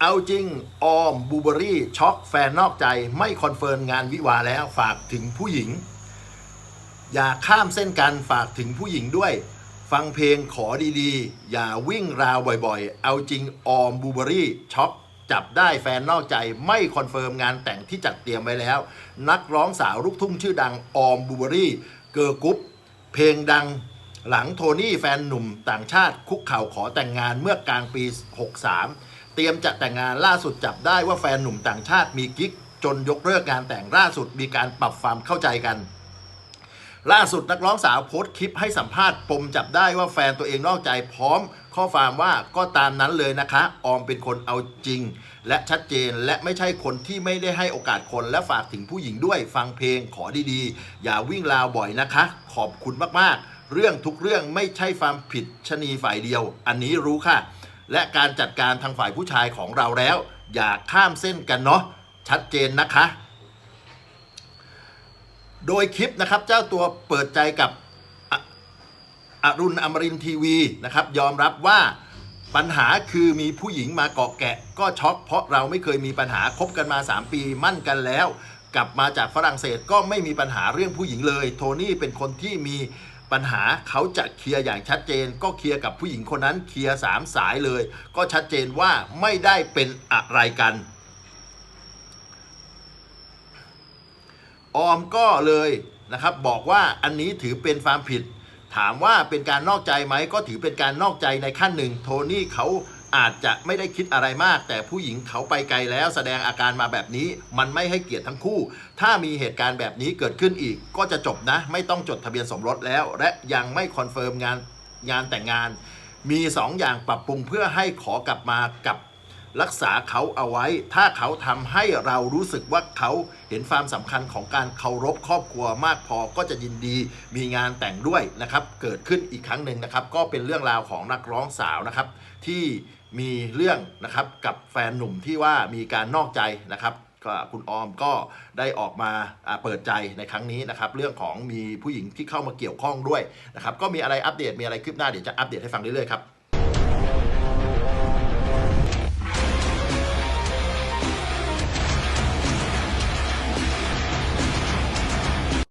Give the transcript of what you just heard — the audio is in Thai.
เอาจริง ออมบูเบอรี่ ช็อกแฟนนอกใจไม่คอนเฟิร์มงานวิวาแล้วฝากถึงผู้หญิง อย่าข้ามเส้นกันฝากถึงผู้หญิงด้วย ฟังเพลงขอดีๆ อย่าวิ่งราวบ่อยๆ เอาจริง ออมบูเบอรี่ ช็อกจับได้แฟนนอกใจไม่คอนเฟิร์มงานแต่งที่จัดเตรียมไว้แล้ว นักร้องสาวลูกทุ่งชื่อดังออมบูเบอรี่ เกอร์กุ๊ปเพลงดังหลังโทนี่แฟนหนุ่มต่างชาติคุกเข่าขอแต่งงานเมื่อกลางปี 63 เตรียมจะแต่งงานล่าสุดจับได้ว่าแฟนหนุ่มต่างชาติมีกิ๊กจนยกเลิกงานแต่งล่าสุดมีการปรับความเข้าใจกัน ล่าสุดนักร้องสาวโพสต์คลิปให้สัมภาษณ์ปมจับได้ว่าแฟนตัวเองนอกใจพร้อม ข้อความว่าก็ตามนั้นเลยนะคะ ออมเป็นคนเอาจริง และชัดเจนและไม่ใช่คนที่ไม่ได้ให้โอกาสคนและฝากถึงผู้หญิงด้วยฟังเพลงขอดีๆ อย่าวิ่งราวบ่อยนะคะ ขอบคุณมากๆ เรื่องทุกเรื่องไม่ใช่ความผิดชะนีฝ่ายเดียว อันนี้รู้ค่ะ และการจัดการทางฝ่ายผู้ชายของเราแล้ว อย่าข้ามเส้นกันเนาะชัดเจนนะคะ โดยคลิปนะครับเจ้าตัวเปิดใจกับออรุณอมรินทีวีนะครับยอมรับว่าปัญหาคือมีผู้หญิงมาเกาะแกะ ก็ช็อกเพราะเราไม่เคยมีปัญหาคบกันมา 3 ปีมั่นกันแล้ว กลับมาจากฝรั่งเศสก็ไม่มีปัญหาเรื่องผู้หญิงเลย โทนี่เป็นคนที่มี ปัญหาเขาจะเคลียร์อย่างชัดเจน ก็เคลียร์กับผู้หญิงคนนั้นเคลียร์สามสายเลย ก็ชัดเจนว่าไม่ได้เป็นอะไรกัน ออมก็เลยนะครับบอกว่าอันนี้ถือเป็นความผิด ถามว่าเป็นการนอกใจไหมก็ถือเป็นการนอกใจในขั้นหนึ่ง โทนี่เขา อาจจะไม่ได้คิดอะไรมาก แต่ผู้หญิงเขาไปไกลแล้ว แสดงอาการมาแบบนี้ มันไม่ให้เกียรติทั้งคู่ ถ้ามีเหตุการณ์แบบนี้เกิดขึ้นอีก ก็จะจบนะ ไม่ต้องจดทะเบียนสมรสแล้ว และยังไม่คอนเฟิร์มงานงานแต่งงาน มีสองอย่างปรับปรุงเพื่อให้ขอกลับมากับรักษาเขาเอาไว้ ถ้าเขาทำให้เรารู้สึกว่าเขาเห็นความสำคัญของการเคารพครอบครัวมากพอก็จะยินดีมีงานแต่งด้วยนะครับ เกิดขึ้นอีกครั้งหนึ่งนะครับ ก็เป็นเรื่องราวของนักร้องสาวนะครับ ที่ มีเรื่องนะครับกับแฟนหนุ่มที่ว่ามีการนอกใจนะครับก็คุณออมก็ได้ออกมาอ่าเปิดใจในครั้งนี้นะครับ เรื่องของมีผู้หญิงที่เข้ามาเกี่ยวข้องด้วยนะครับ ก็มีอะไรอัปเดตมีอะไรคืบหน้าเดี๋ยวจะอัปเดตให้ฟังเรื่อยๆครับ